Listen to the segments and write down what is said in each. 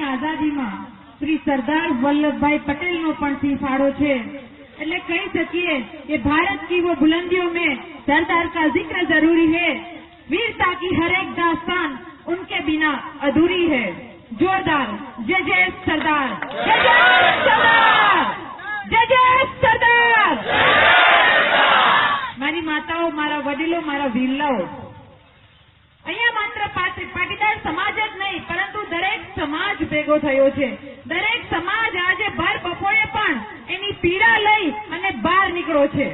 દેશની આઝાદીમાં શ્રી સરદાર વલ્લભભાઈ પટેલનો પણ સિંહ ફાળો છે. એટલે કહી સકીએ કે ભારત કી વો બુલંદીઓ મેં સરદાર કા જિક્ર જરૂરી હૈ. વીરતા કી હરેક દાસ્તાન उनके बिना अधूरी है जोरदार जय जय सरदार जय जय सरदार જય જય સરદાર. મારી માતાઓ, મારા વડીલો, મારા વિલ્લાઓ અહીંયા માત્ર પાટીદાર સમાજ જ નહીં, પરંતુ દરેક સમાજ ભેગો થયો છે. દરેક સમાજ આજે ભર બપોરે પણ એની પીડા લઈ અને બહાર નીકળો છે.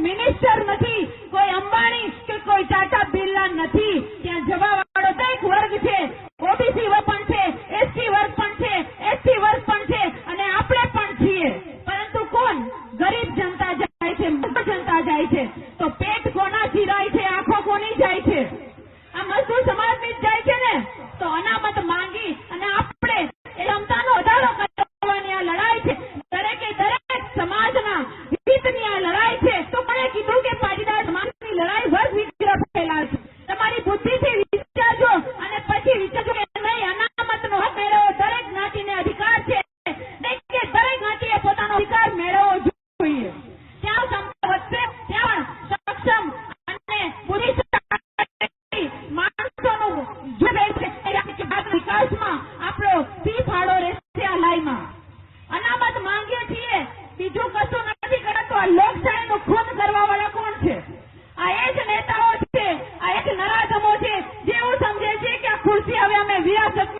મિનિસ્ટર નથી, કોઈ અંબાણી કે કોઈ ટાટા બિરલા નથી. ત્યાં જવા વાળો તો વર્ગ છે. días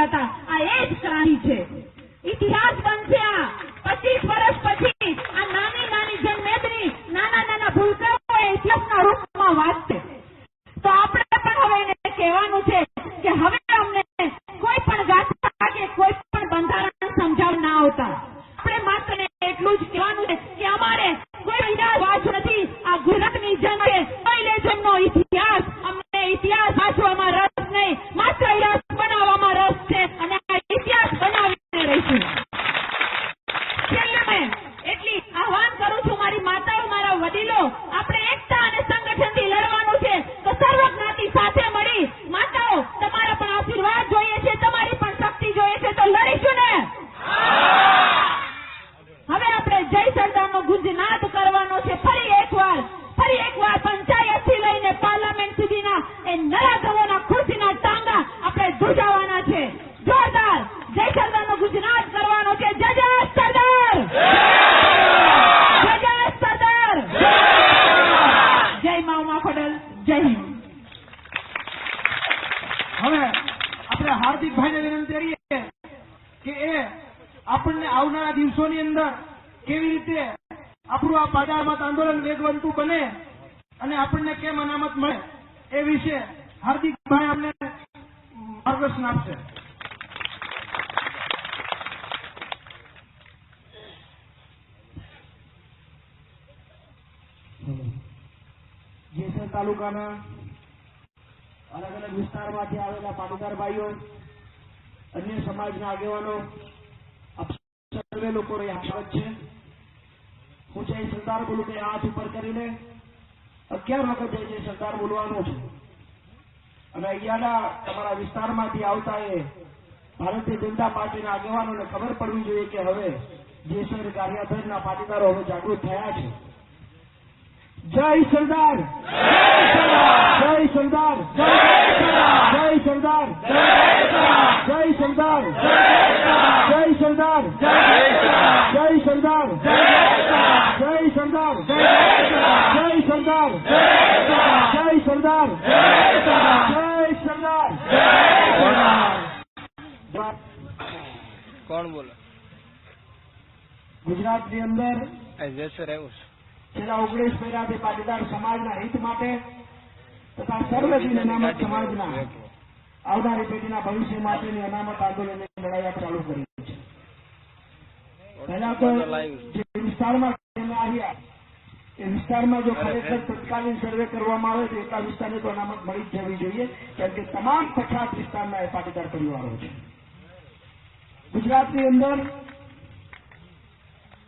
રહ્યા હતા. આ એ જ કહાણી છે. ઇતિહાસ બનશે આ. પચીસ વર્ષ કેવી રીતે આપણું આ પાડામત આંદોલન વેગવંતું બને અને આપણને કેમ અનામત મળે એ વિશે હાર્દિકભાઈ અમને માર્ગદર્શન આપશે. જેસર તાલુકાના અલગ અલગ વિસ્તારમાંથી આવેલા પાટીદાર ભાઈઓ, અન્ય સમાજના આગેવાનો સર્વે લોકોને સ્વાગત છે. હું જય સરદાર બોલું કે હાથ ઉપર કરીને અગિયાર વખત જય જય સરદાર બોલવાનું છે. અને અહીંયાના તમારા વિસ્તારમાંથી આવતા એ ભારતીય જનતા પાર્ટીના આગેવાનોને ખબર પડવી જોઈએ કે હવે જેસર કાર્યાધરના પાટીદારો હવે જાગૃત થયા છે. જય સરદાર! જય સરદાર! ગુજરાતની અંદર. છેલ્લા ઓગણીસ મહિનાથી પાટીદાર સમાજના હિત માટે તથા સર્વજીન અનામત સમાજના આવનારી પેઢીના ભવિષ્ય માટેની અનામત આંદોલનની લડાઈ ચાલુ કરી છે. પહેલા તો જે વિસ્તારમાં આવ્યા એ વિસ્તારમાં જો ખરેખર તત્કાલીન સર્વે કરવામાં આવે તો એટલા વિસ્તારને તો અનામત મળી જ જવી જોઈએ કેમ કે તમામ પછાત વિસ્તારના એ પાટીદાર પરિવારો છે. ગુજરાતની અંદર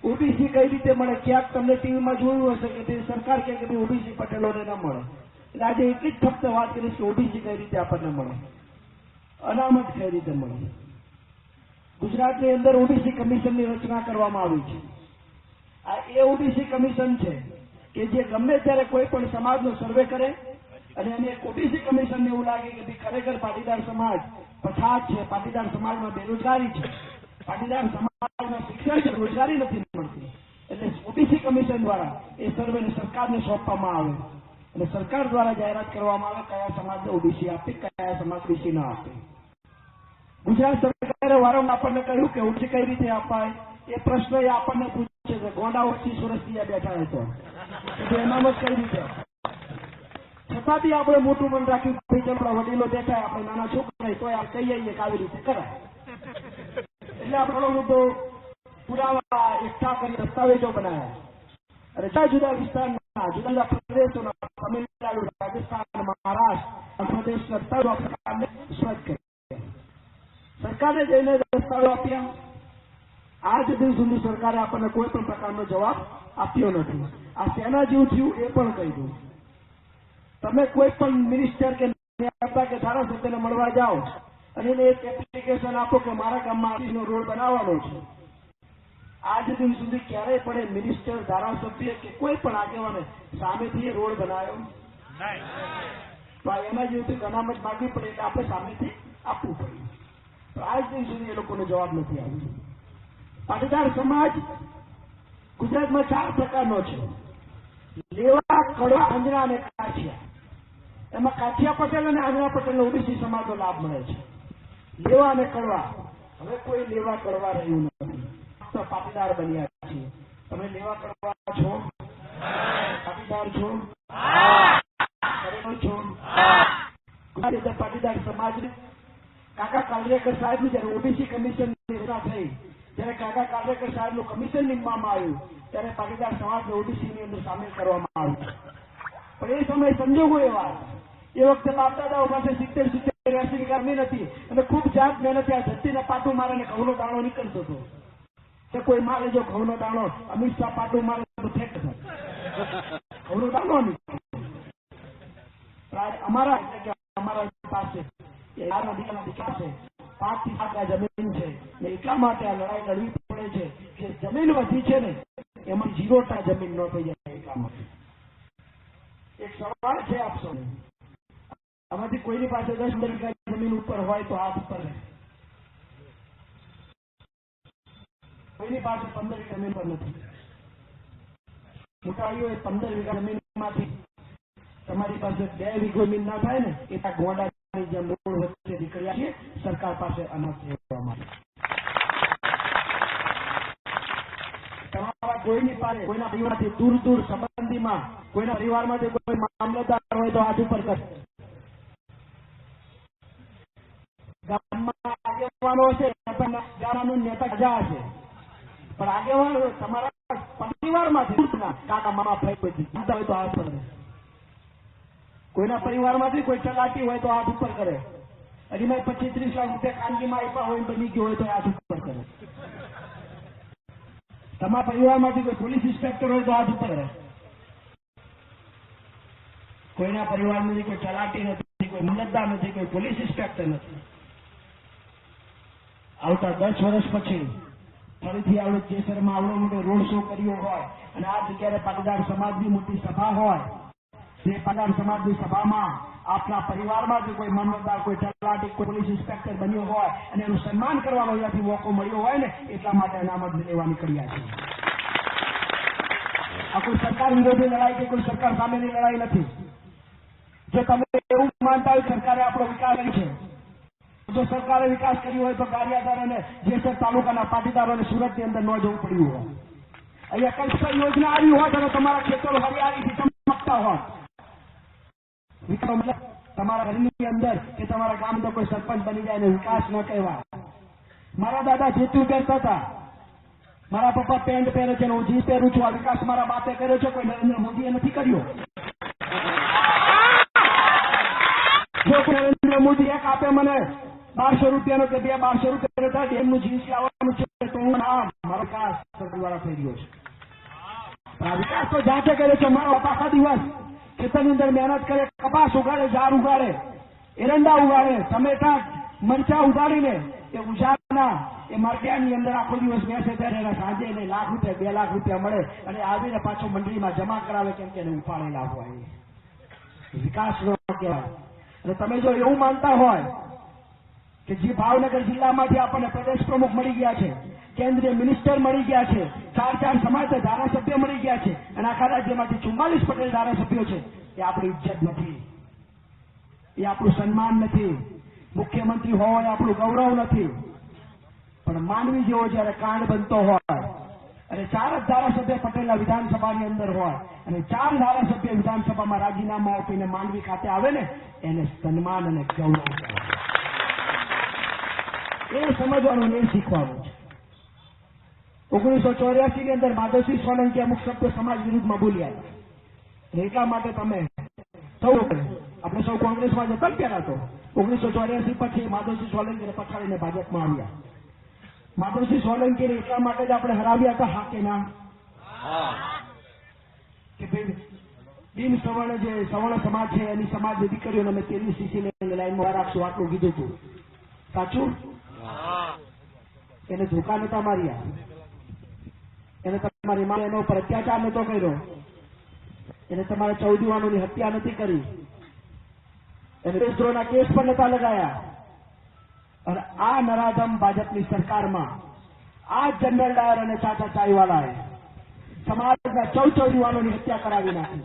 ઓબીસી કઈ રીતે મળે? ક્યાંક તમને ટીવીમાં જોયું હશે કે સરકાર કહે કે ઓબીસી પટેલોને ન મળે. એટલે આજે એટલી જ ફક્ત વાત કરીશ કે ઓબીસી કઈ રીતે આપણને મળે. અનામત કઈ રીતે મળે? ગુજરાતની અંદર ઓબીસી કમિશનની રચના કરવામાં આવી છે. આ એ ઓબીસી કમિશન છે કે જે ગમે ત્યારે કોઈ પણ સમાજનો સર્વે કરે અને એને ઓબીસી કમિશનને એવું લાગે કે ખરેખર પાટીદાર સમાજ પછાત છે, પાટીદાર સમાજમાં બેરોજગારી છે. પાટીદાર સમાજમાં શિક્ષણ છે રોજગારી નથી મળતી. એટલે ઓબીસી કમિશન દ્વારા એ સર્વેને સરકારને સોંપવામાં આવે. અને સરકાર દ્વારા જાહેરાત કરવામાં આવે કયા સમાજને ઓબીસી આપે, કયા સમાજ ઓબીસી ના આપે. ગુજરાત સરકારે વારંવાર આપણને કહ્યું કે ઓછી કઈ રીતે અપાય? એ પ્રશ્ન એ આપણને પૂછે છે. ગોંડા ઓછી સુરત આ બેઠા હતો કે એનામાં કઈ રીતે છતાં બી આપણે મોટું મન રાખ્યું ચલો, વડીલો બેઠા આપણે નાના છોકરા તો આ કહીએ કે આવી રીતે કરાય. એટલે આપણે પુરાવા એકઠા કરી દસ્તાવેજો બનાવ્યા અને જુદા વિસ્તારના, જુદા જુદા પ્રદેશોના તમિલનાડુ, રાજસ્થાન, મહારાષ્ટ્ર પ્રદેશના દસ્તાવેજો આપણે સુરત કર્યા સરકારે જઈને દસ્તાવેજો આપ્યા. આજ દિન સુધી સરકારે આપણને કોઈ પણ પ્રકારનો જવાબ આપ્યો નથી. આ સેના જેવું થયું એ પણ કહી દઉં. તમે કોઈ પણ મિનિસ્ટર કે નેતા કે ધારાસભ્યને મળવા જાઓ અને એને એક એપ્લિકેશન આપો કે મારા ગામમાં આર્થિકનો રોડ બનાવવાનો છે. આજ દિન સુધી ક્યારેય પણ એ મિનિસ્ટર ધારાસભ્ય કે કોઈ પણ આગેવાને સામેથી રોડ બનાવ્યો. તો એના જેવું અનામત માગવી પડે એટલે આપણે સામેથી આપવું પડ્યું તો આજ દિન સુધી એ લોકોનો જવાબ નથી આવ્યો. પાટીદાર સમાજ ગુજરાતમાં ચાર પ્રકારનો છે. લેવા, કડવા આંજણા અને કાઠિયા. એમાં કાઠિયા પટેલ અને આંજરા પટેલનો ઓબીસી સમાજનો લાભ મળે છે. લેવા ને કરવા. હવે કોઈ લેવા કરવા રહ્યું નથી. પાટીદાર બન્યા છીએ તમે લેવા કરવા છો? પાટીદાર છો? છો? ગુજરાત પાટીદાર સમાજ કાકા કાર્યકર સાહેબ જયારે ઓબીસી કમિશન રચના થઈ જયારે કાકા કાર્યકર સાહેબનું કમિશન નીમવામાં આવ્યું, ત્યારે પાટીદાર સમાજને ઓબીસીની અંદર સામેલ કરવામાં આવ્યું. પણ એ સમયે સંજોગો એવા એ વખતે બાપ દાદાઓ પાસે સિત્તેર સિત્તેર એસી નથી. અને ખૂબ જાત મહેનત આ ધરતીને પાટું મારે ને ઘઉંનો દાણો નીકળતો હતો. કે કોઈ મારે જો ઘઉંનો દાણો, અમિત શાહ પાટું મારે તો ફેંક થાય ઘઉંનો દાણો અમારા અમારા પાસે એ નાના દીકરાના દીકરા છે. પાંચથી સાત જમીન છે. ને એટલા માટે આ લડાઈ લડવી પડે છે કે જમીન વધી છે ને, એમાં જીરો ટા જમીન ન થઈ જાય એટલા માટે. એક સવાલ છે આપ સૌને. આમાંથી કોઈની પાસે દસ વીઘા જમીન ઉપર હોય તો હાથ ઉપર રહે. કોઈની પાસે પંદર વીઘા જમીન પર નથી. મોટા એ પંદર વીઘા જમીનમાંથી તમારી પાસે બે વીઘો જમીન ના થાય ને, એ ત્યાં ગોડાની જેમ રોડ વચ્ચે નીકળ્યા છે સરકાર પાસે અનાજ લેવા માટે કોઈની પાસે, કોઈના પરિવારથી દૂર દૂર સંબંધીમાં, કોઈના પરિવારમાંથી કોઈ મામલતદાર હોય તો હાથ ઉપર કરે આગેવાનો છે ગામનું નેતા ગજા છે પણ આગેવાનો તમારા પરિવારમાંથી કાકા મામા ભાઈ કોઈ જીતા હોય તો હાથ પર કોઈના પરિવારમાંથી કોઈ ચલાટી હોય તો હાથ ઉપર કરે હજી મેં પચીસ ત્રીસ લાખ રૂપિયા ખાનગીમાં આપ્યા હોય બની ગયો હોય તો હાથ ઉપર કરે તમારા પરિવારમાંથી કોઈ પોલીસ ઇન્સ્પેક્ટર હોય તો હાથ ઉપર કરે કોઈના પરિવારમાંથી કોઈ ચલાટી નથી, કોઈ મુલતદાર નથી, કોઈ પોલીસ ઇન્સ્પેક્ટર નથી. આવતા દસ વર્ષ પછી ફરીથી આવડે જેસરમાં આવડો મોટો રોડ શો કર્યો હોય અને આ જગ્યાએ પાટીદાર સમાજની મોટી સભા હોય તે પાટીદાર સમાજની સભામાં આપના પરિવારમાંથી કોઈ મામલતદાર કોઈ તલાટી, કોઈ પોલીસ ઇન્સ્પેક્ટર બન્યો હોય અને એનું સન્માન કરવાનો અહીંયાથી મોકો મળ્યો હોય ને, એટલા માટે અનામત લેવા નીકળ્યા છે. આ કોઈ સરકાર વિરોધી લડાઈ કે કોઈ સરકાર સામેની લડાઈ નથી. જો તમે એવું માનતા હોય સરકારે આપણો વિકાસ કર્યો છે જો સરકારે વિકાસ કર્યો હોય તો ગારિયાદારોને જેસર તાલુકાના પાટીદારોને સુરતની અંદર ન જવું પડ્યું હોય. અહીંયા કઈ યોજના આવી હોત અને તમારા ખેતરો હરિયાળીથી ચમકતા હોત તમારા ઘરની અંદર કે તમારા ગામનો કોઈ સરપંચ બની જાય ને વિકાસ ન કહેવાય. મારા દાદા જેતું કરતા હતા. મારા પપ્પા પેન્ટ પહેરે છે હું જી પહેરું છું. આ વિકાસ મારા બાપે કર્યો છે. કોઈ નરેન્દ્ર મોદીએ નથી કર્યો. જો નરેન્દ્ર મોદી એક આપે મને બારસો રૂપિયાનો કે બારસો રૂપિયા હતા ડેમનું જીન્સ લાવવાનું છે તો હું ના મારો વિકાસ સરકાર થઈ ગયો છે. વિકાસ તો જાતે કરે છે, મારો આખા દિવસ. ખેતરની અંદર મહેનત કરે, કપાસ ઉગાડે, ઝાડ ઉગાડે, એરંડા ઉગાડે, ટમેટા, મરચા ઉગાડીને એ ઉજાડના એ મરચાની અંદર આખો દિવસ બેસે ત્યારે સાંજે એને લાખ રૂપિયા, બે લાખ રૂપિયા મળે અને આવીને પાછો મંડળીમાં જમા કરાવે કેમ કે એને ઉપાડેલા હોય. વિકાસ નો કહેવાય. અને તમે જો એવું માનતા હોય કે જે ભાવનગર જિલ્લામાંથી આપણને પ્રદેશ પ્રમુખ મળી ગયા છે, કેન્દ્રીય મિનિસ્ટર મળી ગયા છે, ચાર ચાર સમાજ ધારાસભ્ય મળી ગયા છે, અને આખા રાજ્યમાંથી ચુમ્માલીસ પટેલ ધારાસભ્યો છે, એ આપણી ઇજ્જત નથી. એ આપણું સન્માન નથી. મુખ્યમંત્રી હોવો આપણું ગૌરવ નથી. પણ માનવી જેવો જયારે કાંડ બનતો હોય, અને ચાર જ ધારાસભ્ય પટેલના વિધાનસભાની અંદર હોય, અને ચાર ધારાસભ્ય વિધાનસભામાં રાજીનામા આપીને માંડવી ખાતે આવે ને, એને સન્માન અને ગૌરવ એ સમજવાનું ને શીખવાનું છે. ઓગણીસો ચોર્યાસી ની અંદર માધવસિંહ સોલંકી અમુક શબ્દો સમાજ વિરુદ્ધમાં બોલ્યા એટલા માટે તમે સૌ આપણે સૌ કોંગ્રેસમાં જતા ક્યારે હતો ઓગણીસો ચોર્યાસી પછી માધવસિંહ સોલંકીને પછાડીને ભાજપમાં આવ્યા. માધવસિંહ સોલંકીને એટલા માટે જ આપણે હરાવ્યા હતા હા કે ના? કે ભાઈ, બિન સવર્ણ જે સવર્ણ સમાજ છે, એની સમાજની દીકરીઓને અમે તેલી સીસીને લાઈનમાં રાખશું આટલું કીધું હતું સાચું? એને ધોકા નતા માર્યા. એને તમારી માં એના ઉપર અત્યાચાર નતો કર્યો. એને તમારા ચૌદ યુવાનોની હત્યા નથી કરી. એને દેશદ્રોહના કેસ પણ નતા લગાયા. અને આ નરાધમ ભાજપની સરકારમાં આ જનરલ ડાયર અને ચાચા ચાઈવાલાએ સમાજના ચૌદ ચૌદ યુવાનોની હત્યા કરાવી નાખી.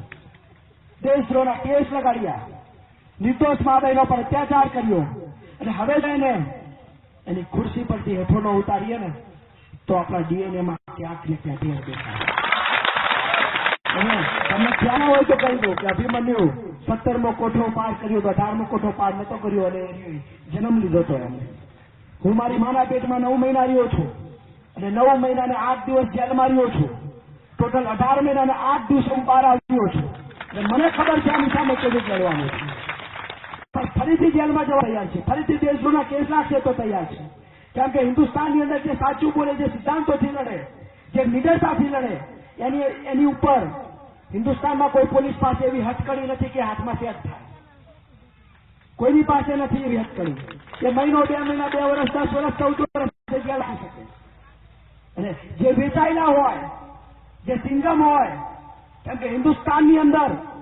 દેશદ્રોહના કેસ લગાડ્યા. નિર્દોષ માદયનો પર અત્યાચાર કર્યો. અને હવે જઈને એની ખુરશી પરથી હેઠોનો ઉતારીએ ને, તો આપણા ડીએનએ માં ક્યાંક ને ક્યાંક ઢેર દેખાય. તમને ખ્યાલ હોય તો કહી દો કે અભિમન્યુ સત્તરમો કોઠો પાર કર્યો તો અઢારમો કોઠો પાર નતો કર્યો અને જન્મ લીધો હતો એમને. હું મારી માના પેટમાં નવ મહિના રહ્યો છું અને નવ મહિના ને આઠ દિવસ જેલમાં રહ્યો છું. ટોટલ અઢાર મહિના ને આઠ દિવસ હું બહાર આવ્યો છું. અને મને ખબર છે આની સામે કેવી લડવાનું છે. પણ ફરીથી જેલમાં જવા તૈયાર છે. ફરીથી દેશદ્રોહના કેસ લાગશે તો તૈયાર છે. કેમ કે હિન્દુસ્તાનની અંદર જે સાચું બોલે, જે સિદ્ધાંતોથી લડે, જે નિડરતાથી લડે, એની એની ઉપર હિન્દુસ્તાનમાં કોઈ પોલીસ પાસે એવી હથકડી નથી કે હાથમાં સેટ થાય. કોઈની પાસે નથી એવી હથકડી. કે મહિનો, બે મહિના, બે વર્ષ, દસ વર્ષ, ચૌદ વર્ષ જગ્યા લાગી શકે. અને જે વેચાયેલા હોય, જે સિંગમ હોય, કેમ કે હિન્દુસ્તાનની અંદર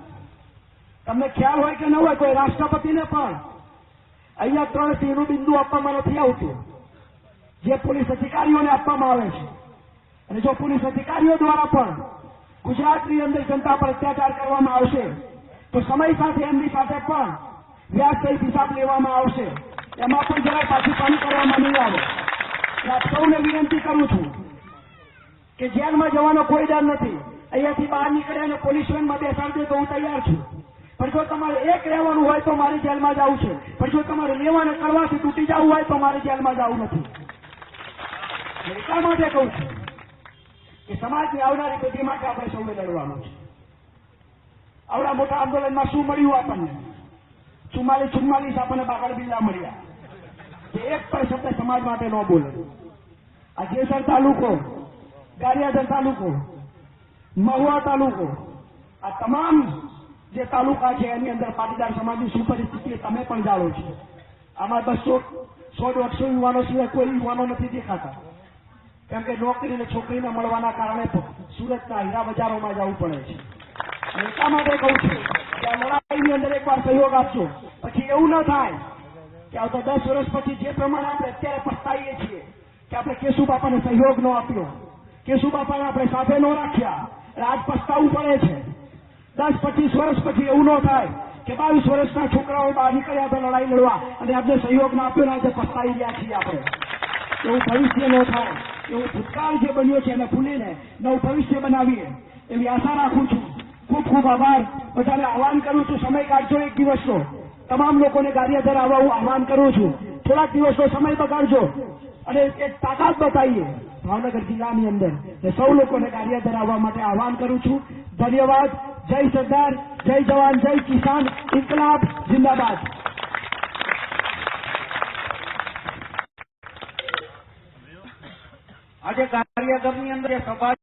તમને ખ્યાલ હોય કે ન હોય, કોઈ રાષ્ટ્રપતિને પણ અહીંયા ત્રણ સિંહનું બિંદુ આપવામાં નથી આવતું. જે પોલીસ અધિકારીઓને આપવામાં આવે છે. અને જો પોલીસ અધિકારીઓ દ્વારા પણ ગુજરાતની અંદર જનતા પર અત્યાચાર કરવામાં આવશે, તો સમય સાથે એમની સાથે પણ વ્યાજ સહિત હિસાબ લેવામાં આવશે. એમાં પણ જરા પાણી કરવામાં નહીં આવે આપ સૌને વિનંતી કરું છું કે જેલમાં જવાનો કોઈ ડર નથી. અહીંયાથી બહાર નીકળે અને પોલીસ વેનમાં બેસાડી દે તો હું તૈયાર છું. પણ જો તમારે એક રહેવાનું હોય તો મારી જેલમાં જવું છે. પણ જો તમારે લેવાને કરવાથી તૂટી જવું હોય તો મારી જેલમાં જવું નથી. એટલા માટે કહું છું કે સમાજની આવનારી પેઢી માટે આપણે સૌએ લડવાનું છે. આવડા મોટા આંદોલનમાં શું મળ્યું આપણને? ચુમ્માલીસ ચુમ્માલીસ આપણને બાગડ બિલ્લા મળ્યા. કે એક પણ શબ્દ સમાજ માટે ન બોલે. આ જેસર તાલુકો, ગારિયાધર તાલુકો, મહુવા તાલુકો, આ તમામ જે તાલુકા છે એની અંદર પાટીદાર સમાજની શું પરિસ્થિતિ તમે પણ જાણો છો. આમાં બસો સો દોઢસો યુવાનો સિવાય કોઈ યુવાનો નથી દેખાતા. કેમ કે નોકરી ને છોકરીને મળવાના કારણે સુરતના હીરા બજારોમાં જવું પડે છે. એટલા માટે કહું છું? કે આ લડાઈની અંદર એકવાર સહયોગ આપશો પછી એવું ન થાય કે આવતા દસ વર્ષ પછી જે પ્રમાણે આપણે અત્યારે પસ્તાઈએ છીએ કે આપણે કેશુ બાપાને સહયોગ ન આપ્યો. કેશુ બાપાને આપણે સાથે ન રાખ્યા. રાજ પસ્તાવું પડે છે. દસ, પચીસ વર્ષ પછી એવું ન થાય કે બાવીસ વર્ષના છોકરાઓ બહાર નીકળ્યા હતા લડાઈ લડવા અને આપણે સહયોગ આપ્યો આજે પસ્તાઈ ગયા છીએ આપણે. એવું ભવિષ્ય ન થાય. એવું ભૂતકાળ જે બન્યો છે એને ભૂલીને નવું ભવિષ્ય બનાવીએ. એવી આશા રાખું છું. ખૂબ ખૂબ આભાર. બધાને આહવાન કરું છું, સમય કાઢજો એક દિવસનો. તમામ લોકોને ગારિયાધર આવવા હું આહવાન કરું છું. થોડાક દિવસનો સમય બગાડજો અને એક તાકાત બતાવીએ ભાવનગર જિલ્લાની અંદર. સૌ લોકોને કાર્ય આવવા માટે આહવાન કરું છું. ધન્યવાદ. જય સરદાર જય જવાન જય કિસાન ઇન્કલાબ જિંદાબાદ આજે કાર્યક્રમની અંદર સભા